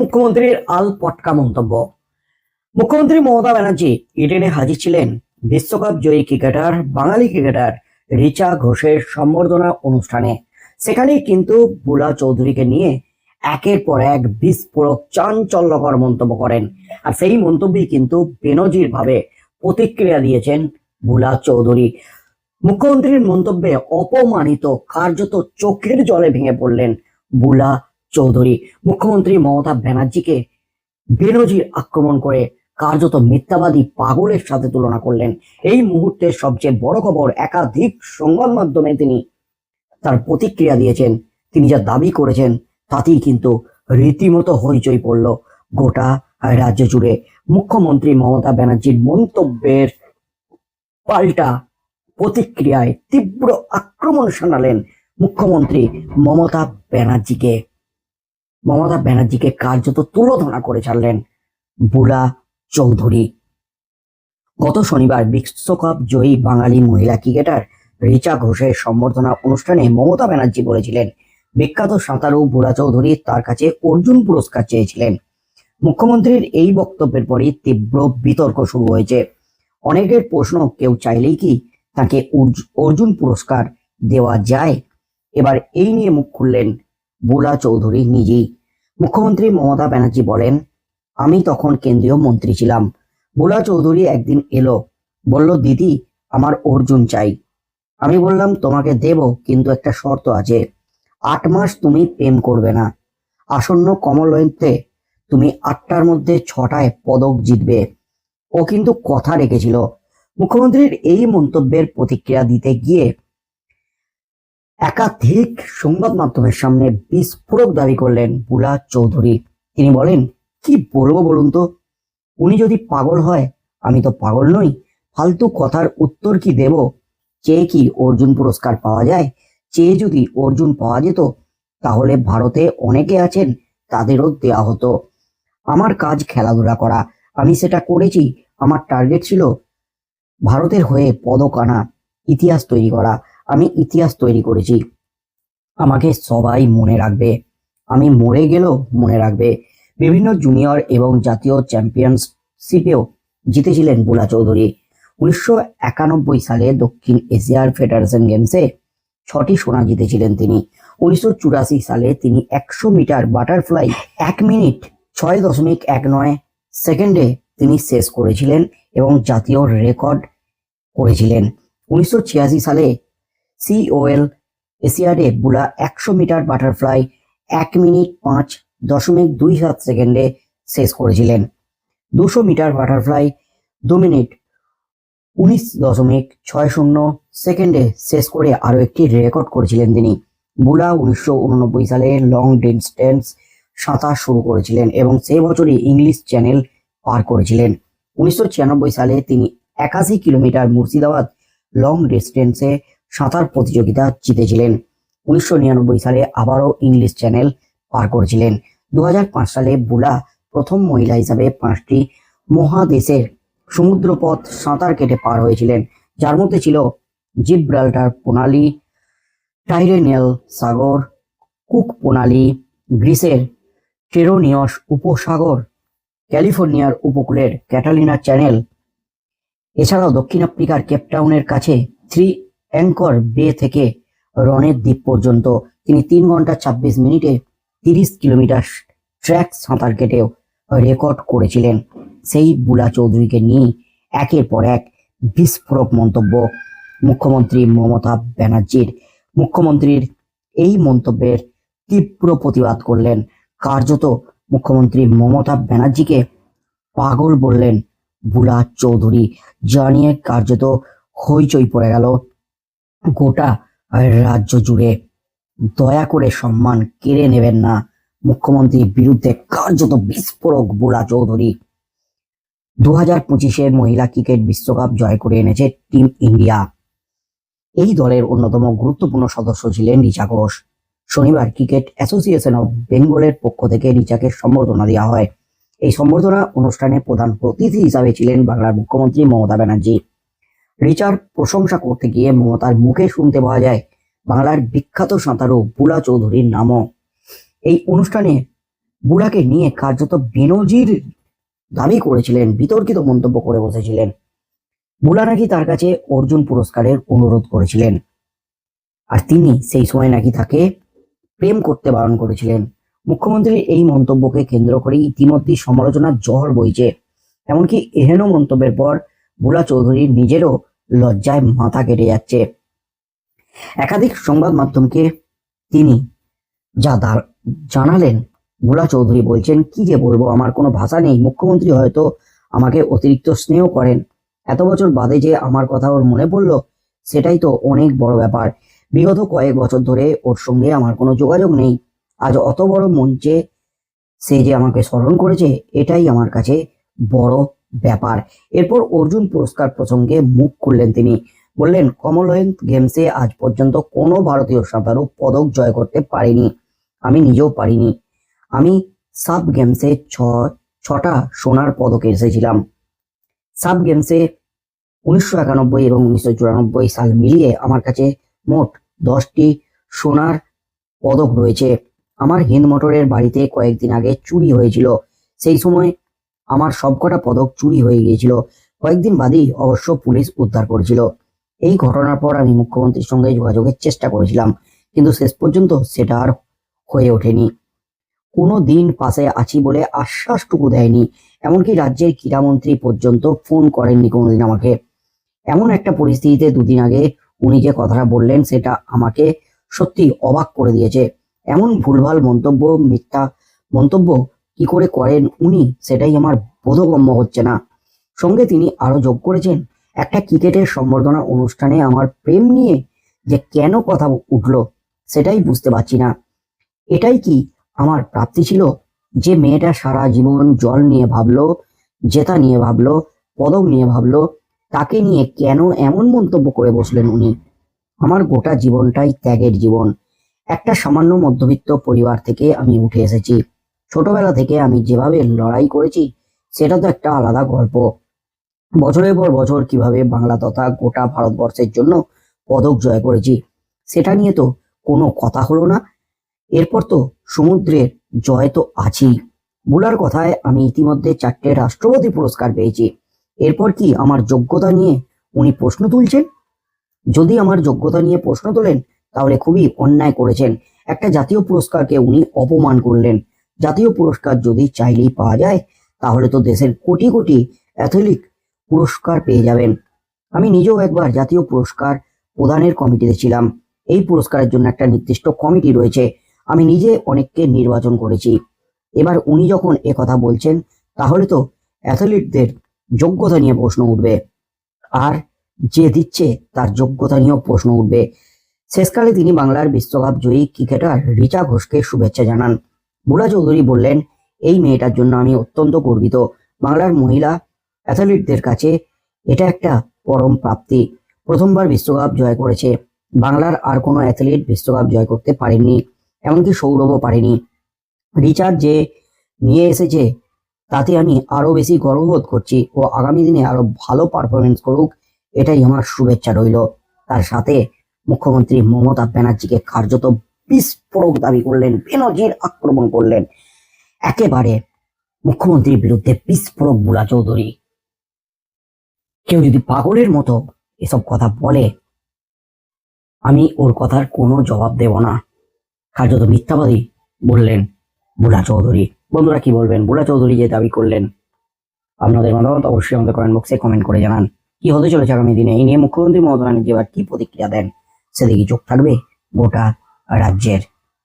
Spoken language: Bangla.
মুখ্যমন্ত্রীর আল পটকা মন্তব্য মুখ্যমন্ত্রী মমতা ব্যানার্জি ইডেনে হাজির ছিলেন বিশ্বকাপ জয়ী ক্রিকেটার বাঙালি ক্রিকেটার রিচা ঘোষের সম্বর্ধনা অনুষ্ঠানে সেখানেই কিন্তু বুলা চৌধুরীকে নিয়ে একের পর এক বিস্ফোরক চাঞ্চল্যকর মন্তব্য করেন আর সেই মন্তব্যই কিন্তু বেনজির ভাবে প্রতিক্রিয়া দিয়েছেন বুলা চৌধুরী মুখ্যমন্ত্রীর মন্তব্যে অপমানিত কার্যত চোখের জলে ভেঙে পড়লেন বুলা চৌধুরী, মুখ্যমন্ত্রী মমতা ব্যানার্জিকে বেনজির আক্রমণ করে কার্যত মিথ্যাবাদী পাগলের সাথে তুলনা করলেন। এই মুহূর্তে সবচেয়ে বড় খবর একাধিক সংবাদ মাধ্যমে তিনি তার প্রতিক্রিয়া দিয়েছেন। তিনি যা দাবি করেছেন তাতেই কিন্তু রীতিমতো হইচই পড়ল। গোটা রাজ্য জুড়ে মুখ্যমন্ত্রী মমতা ব্যানার্জির মন্তব্যের পাল্টা প্রতিক্রিয়ায় তীব্র আক্রমণ শানালেন মুখ্যমন্ত্রী মমতা ব্যানার্জিকে। মমতা ব্যানার্জিকে কার্যত তুলোধনা করে ছাড়লেন বুলা চৌধুরী। গত শনিবার বিশ্বকাপ জয়ী বাঙালি মহিলা ক্রিকেটার রিচা ঘোষের সম্বর্ধনা অনুষ্ঠানে মমতা ব্যানার্জি বলেছিলেন, বিখ্যাত সাঁতারু বুড়া চৌধুরী তার কাছে অর্জুন পুরস্কার চেয়েছিলেন। মুখ্যমন্ত্রীর এই বক্তব্যের পরই তীব্র বিতর্ক শুরু হয়েছে। অনেকের প্রশ্ন, কেউ চাইলেই কি তাকে অর্জু- অর্জুন পুরস্কার দেওয়া যায়? এবার এই নিয়ে মুখ খুললেন বুলা চৌধুরী নিজেই। মুখ্যমন্ত্রী মমতা ব্যানার্জি বলেন, আমি তখন কেন্দ্রীয় মন্ত্রী ছিলাম। বুলা চৌধুরী একদিন এলো, বলল, দিদি, আমার অর্জুন চাই। আমি বললাম, তোমাকে দেব, কিন্তু একটা শর্ত আছে। আট মাস তুমি প্রেম করবে না। আসন্ন কমনওয়েলথে তুমি আটটার মধ্যে ছটায় পদক জিতবে। ও কিন্তু কথা রেখেছিল। মুখ্যমন্ত্রীর এই মন্তব্যের প্রতিক্রিয়া দিতে গিয়ে একাধিক সংবাদ মাধ্যমের সামনে বিস্ফোরক দাবি করলেন বুলা চৌধুরী। তিনি বলেন, কি বলব বলুন তো? উনি যদি পাগল হয়, আমি তো পাগল নই। ফালতু কথার উত্তর কি দেব? চেয়ে কি অর্জুন পুরস্কার পাওয়া যায়? চেয়ে যদি অর্জুন পাওয়া যেত, তাহলে ভারতে অনেকে আছেন, তাদেরও দেয়া হতো। আমার কাজ খেলাধুলা করা। আমি সেটা করেছি। আমার টার্গেট ছিল ভারতের হয়ে পদক আনা, ইতিহাস তৈরি করা। আমি ইতিহাস তৈরি করেছি। আমাকে সবাই মনে রাখবে। আমি মরে গেলেও মনে রাখবে। বিভিন্ন জুনিয়র এবং জাতীয় চ্যাম্পিয়নশিপেও জিতেছিলেন বুলা চৌধুরী। উনিশশো একানব্বই সালে দক্ষিণ এশিয়ার ফেডারেশন গেমসে ছটি সোনা জিতেছিলেন তিনি। উনিশশো চুরাশি সালে তিনি একশো মিটার বাটারফ্লাই এক মিনিট ছয় দশমিক এক নয় সেকেন্ডে তিনি শেষ করেছিলেন এবং জাতীয় রেকর্ড করেছিলেন। উনিশশো ছিয়াশি সালে সিওএল এশিয়াডে বুলা একশো মিটার বাটারফ্লাই এক মিনিট পাঁচ দশমিক দুই সাত সেকেন্ডে শেষ করেছিলেন। দুশো মিটার বাটারফ্লাই দু মিনিট উনিশ দশমিক ছয় শূন্য সেকেন্ডে শেষ করে আরও একটি রেকর্ড করেছিলেন তিনি। বুলা উনিশশো উননব্বই সালে লং ডিস্টেন্স সাঁতার শুরু করেছিলেন এবং সে বছরই ইংলিশ চ্যানেল পার করেছিলেন। উনিশশো ছিয়ানব্বই সালে তিনি একাশি কিলোমিটার মুর্শিদাবাদ লং ডিস্টেন্সে সাঁতার প্রতিযোগিতা জিতেছিলেন। উনিশশো নিরানব্বই সালে আবারও ইংলিশ চ্যানেল পার করেছিলেন। দু হাজার পাঁচ সালে বুলা প্রথম মহিলা হিসাবে পাঁচটি মহাদেশের সমুদ্রপথ সাঁতার কেটে পার হয়েছিলেন। যার মধ্যে ছিল জিব্রাল্টার প্রণালী, টাইরেনিয়াল সাগর, কুক প্রণালী, গ্রিসের টেরোনিয়স উপসাগর, ক্যালিফোর্নিয়ার উপকূলের ক্যাটালিনা চ্যানেল। এছাড়াও দক্ষিণ আফ্রিকার কেপটাউনের কাছে থ্রি অ্যাঙ্কর বে থেকে রনের দ্বীপ পর্যন্ত। তিনি তিন ঘণ্টা ছাব্বিশ মিনিটে তিরিশ কিলোমিটার ট্র্যাক সাঁতার কেটেও রেকর্ড করেছিলেন। সেই বুলা চৌধুরীকে নিয়ে একের পর এক বিস্ফোরক মন্তব্য মুখ্যমন্ত্রী মমতা ব্যানার্জির। মুখ্যমন্ত্রীর এই মন্তব্যের তীব্র প্রতিবাদ করলেন কার্যত মুখ্যমন্ত্রী মমতা ব্যানার্জিকে পাগল বললেন বুলা চৌধুরী। জানিয়ে কার্যত হইচই পড়ে গেল গোটা রাজ্য জুড়ে দয়া করে সম্মান কেড়ে নেবেন না। মুখ্যমন্ত্রীর বিরুদ্ধে কার্যত বিস্ফোরক বুলা চৌধুরী। দু হাজার পঁচিশের মহিলা ক্রিকেট বিশ্বকাপ জয় করে এনেছে টিম ইন্ডিয়া। এই দলের অন্যতম গুরুত্বপূর্ণ সদস্য ছিলেন রিচা ঘোষ। শনিবার ক্রিকেট অ্যাসোসিয়েশন অব বেঙ্গলের পক্ষ থেকে রিচাকে সম্বর্ধনা দেওয়া হয়। এই সম্বর্ধনা অনুষ্ঠানে প্রধান অতিথি হিসাবে ছিলেন বাংলার মুখ্যমন্ত্রী মমতা ব্যানার্জি। রিচার প্রশংসা করতে গিয়ে মমতার মুখে শুনতে পাওয়া যায় বাংলার বিখ্যাত সাঁতারু বুলা চৌধুরীর নামও। এই অনুষ্ঠানে বুড়াকে নিয়ে কার্যত বেনজির দাবি করেছিলেন, বিতর্কিত মন্তব্য করে বসেছিলেন। বুলা নাকি তার কাছে অর্জুন পুরস্কারের অনুরোধ করেছিলেন। আর তিনি সেই সময় নাকি তাকে প্রেম করতে বারণ করেছিলেন। মুখ্যমন্ত্রীর এই মন্তব্যকে কেন্দ্র করে ইতিমধ্যে সমালোচনার ঝড় বইছে। এমনকি এহেন মন্তব্যের পর বুলা চৌধুরী নিজেরও লজ্জায় মাথা কেটে যাচ্ছে। একাধিক সংবাদ মাধ্যমকে তিনি যা জানালেন বুলা চৌধুরী বলছেন, কি যে বলব, আমার কোনো ভাষা নেই। মুখ্যমন্ত্রী হয়তো আমাকে অতিরিক্ত স্নেহ করেন। এত বছর বাদে যে আমার কথা ওর মনে পড়ল, সেটাই তো অনেক বড় ব্যাপার। বিগত কয়েক বছর ধরে ওর সঙ্গে আমার কোনো যোগাযোগ নেই। আজ অত বড় মঞ্চে সে যে আমাকে স্মরণ করেছে, এটাই আমার কাছে বড় ব্যাপার। এরপর অর্জুন পুরস্কার প্রসঙ্গে মুখ খুললেন তিনি। বললেন কমনওয়েলথ গেমসে আজ পর্যন্ত কোনো ভারতীয় সাঁতারু পদক জয় করতে পারেনি। আমি নিজেও পারিনি। আমি সাব গেমসে ছ, ছটা সোনার পদক এসেছিলাম। সাব গেমসে উনিশশো একানব্বই এবং উনিশশো চুরানব্বই সাল মিলিয়ে আমার কাছে মোট দশটি সোনার পদক রয়েছে। আমার হিন্দ মোটরের বাড়িতে কয়েকদিন আগে চুরি হয়েছিল। সেই সময় আমার সবকটা পদক চুরি হয়ে গিয়েছিল। কয়েকদিন বাদেই অবশ্য পুলিশ উদ্ধার করেছিল। এই ঘটনার পর আমি মুখ্যমন্ত্রীর সঙ্গে যোগাযোগের চেষ্টা করেছিলাম, কিন্তু শেষ পর্যন্ত সেটা আর হয়ে ওঠেনি। কোনো দিন পাশে আছি বলে আশ্বাসটুকু দেয়নি, এমনকি রাজ্যের ক্রীড়ামন্ত্রী পর্যন্ত ফোন করেননি কোনোদিন আমাকে। এমন একটা পরিস্থিতিতে দুদিন আগে উনি যে কথাটা বললেন, সেটা আমাকে সত্যি অবাক করে দিয়েছে। এমন ভুলভাল মন্তব্য, মিথ্যা মন্তব্য কি করে করেন উনি, সেটাই আমার বোধগম্য হচ্ছে না। সঙ্গে তিনি আরও যোগ করেছেন, একটা ক্রিকেটের সম্বর্ধনা অনুষ্ঠানে আমার প্রেম নিয়ে যে কেন কথা উঠল, সেটাই বুঝতে পারছি না। এটাই কি আমার প্রাপ্তি ছিল? যে মেয়েটা সারা জীবন জল নিয়ে ভাবলো, জেতা নিয়ে ভাবলো, পদক নিয়ে ভাবলো, তাকে নিয়ে কেন এমন মন্তব্য করে বসলেন উনি? আমার গোটা জীবনটাই ত্যাগের জীবন। একটা সামান্য মধ্যবিত্ত পরিবার থেকে আমি উঠে এসেছি। ছোটবেলা থেকে আমি যেভাবে লড়াই করেছি, সেটা তো একটা আলাদা গল্প। বছরের পর বছর কীভাবে বাংলা তথা গোটা ভারতবর্ষের জন্য পদক জয় করেছি, সেটা নিয়ে তো কোনো কথা হলো না। এরপর তো সমুদ্রের জয় তো আছেই। বুলার কথায় আমি ইতিমধ্যে চারটে রাষ্ট্রপতি পুরস্কার পেয়েছি। এরপর কি আমার যোগ্যতা নিয়ে উনি প্রশ্ন তুলছেন? যদি আমার যোগ্যতা নিয়ে প্রশ্ন তোলেন, তাহলে খুবই অন্যায় করেছেন। একটা জাতীয় পুরস্কারকে উনি অপমান করলেন। জাতীয় পুরস্কার যদি চাইলেই পাওয়া যায়, তাহলে তো দেশের কোটি কোটি অ্যাথলিট পুরস্কার পেয়ে যাবেন। আমি নিজেও একবার জাতীয় পুরস্কার প্রদানের কমিটিতে ছিলাম। এই পুরস্কারের জন্য একটা নির্দিষ্ট কমিটি রয়েছে। আমি নিজে অনেককে নির্বাচন করেছি। এবার উনি যখন কথা বলছেন, তাহলে তো অ্যাথলিটদের যোগ্যতা নিয়ে প্রশ্ন উঠবে। আর যে দিচ্ছে, তার যোগ্যতা নিয়েও প্রশ্ন উঠবে। শেষকালে তিনি বাংলার বিশ্বকাপ জয়ী ক্রিকেটার রিচা ঘোষকে শুভেচ্ছা জানান। বুলা চৌধুরী বললেন, এই মেয়েটার জন্য আমি অত্যন্ত গর্বিত। বাংলার মহিলা অ্যাথলিটদের কাছে এটা একটা পরম প্রাপ্তি। প্রথমবার বিশ্বকাপ জয় করেছে। বাংলার আর কোনো অ্যাথলিট বিশ্বকাপ জয় করতে পারেননি, এমনকি সৌরভও পারেনি। রিচার্ড যে নিয়ে এসেছে, তাতে আমি আরও বেশি গর্ববোধ করছি ও আগামী দিনে আরও ভালো পারফরমেন্স করুক, এটাই আমার শুভেচ্ছা রইল। তার সাথে মুখ্যমন্ত্রী মমতা ব্যানার্জিকে কার্যত বিস্ফোরক দাবি করলেন, বেনজির আক্রমণ করলেন। একেবারে মুখ্যমন্ত্রীর বিরুদ্ধে বিস্ফোরক বুলা চৌধুরী। কেউ যদি পাগলের মতো এসব কথা বলে, আমি ওর কথার কোনো জবাব দেব না। কার্যত মিথ্যাবাদী বললেন বুলা চৌধুরী। বন্ধুরা কি বলবেন? বুলা চৌধুরী যে দাবি করলেন, আপনাদের মতামত অবশ্যই আমাদের কমেন্ট বক্সে কমেন্ট করে জানান। কি হতে চলেছে আগামী দিনে? এই নিয়ে মুখ্যমন্ত্রী মমতা ব্যানার্জি এবার কি প্রতিক্রিয়া দেন? সেদিকে চোখ থাকবে গোটা রাজ্যের